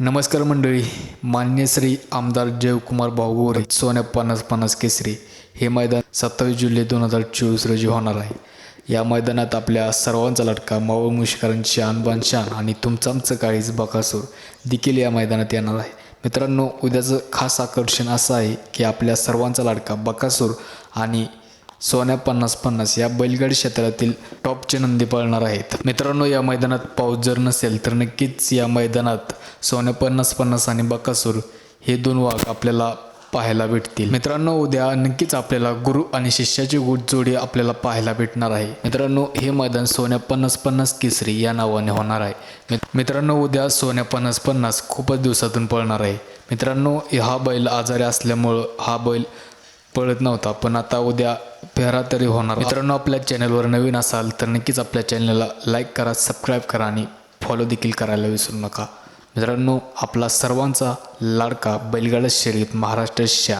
नमस्कार मंडळी मान्य श्री आमदार जयकुमार भाऊ गोरे सोन्या पन्नास पन्नास केसरी हे मैदान सत्तावीस जुलै दोन हजार चोवीस रोजी होणार आहे. या मैदानात आपल्या सर्वांचा लटका मावळ मुष्करांची अनबान शान आणि तुमचं आमचं काळीज बकासूर देखील या मैदानात येणार आहे. मित्रांनो उद्याचं खास आकर्षण असं आहे की आपल्या सर्वांचा लाडका बकासूर आणि सोन्या पन्नास पन्नास या बैलगाडी क्षेत्रातील टॉपचे नंदी पळणार आहेत. मित्रांनो या मैदानात पाऊस जर नसेल तर नक्कीच या मैदानात सोन्या पन्नास पन्नास आणि बकासूर हे दोन वाघ आपल्याला पाहायला भेटतील. मित्रांनो उद्या नक्कीच आपल्याला गुरु आणि शिष्याची गुट जोडी आपल्याला पाहायला भेटणार आहे. मित्रांनो हे मैदान सोन्या पन्नास पन्नास केसरी या नावाने होणार आहे. मित्रांनो उद्या सोन्या पन्नास पन्नास खूपच दिवसातून पळणार आहे. मित्रांनो हा बैल आजारी असल्यामुळं हा बैल पळत नव्हता पण आता उद्या फेरा तरी होणार. मित्रांनो आपल्या चॅनलवर नवीन असाल तर नक्कीच आपल्या चॅनलला लाईक करा सबस्क्राईब करा आणि फॉलो देखील करायला विसरू नका. मित्रांनो आपला सर्वांचा लाडका बैलगाडा शर्यत महाराष्ट्र शा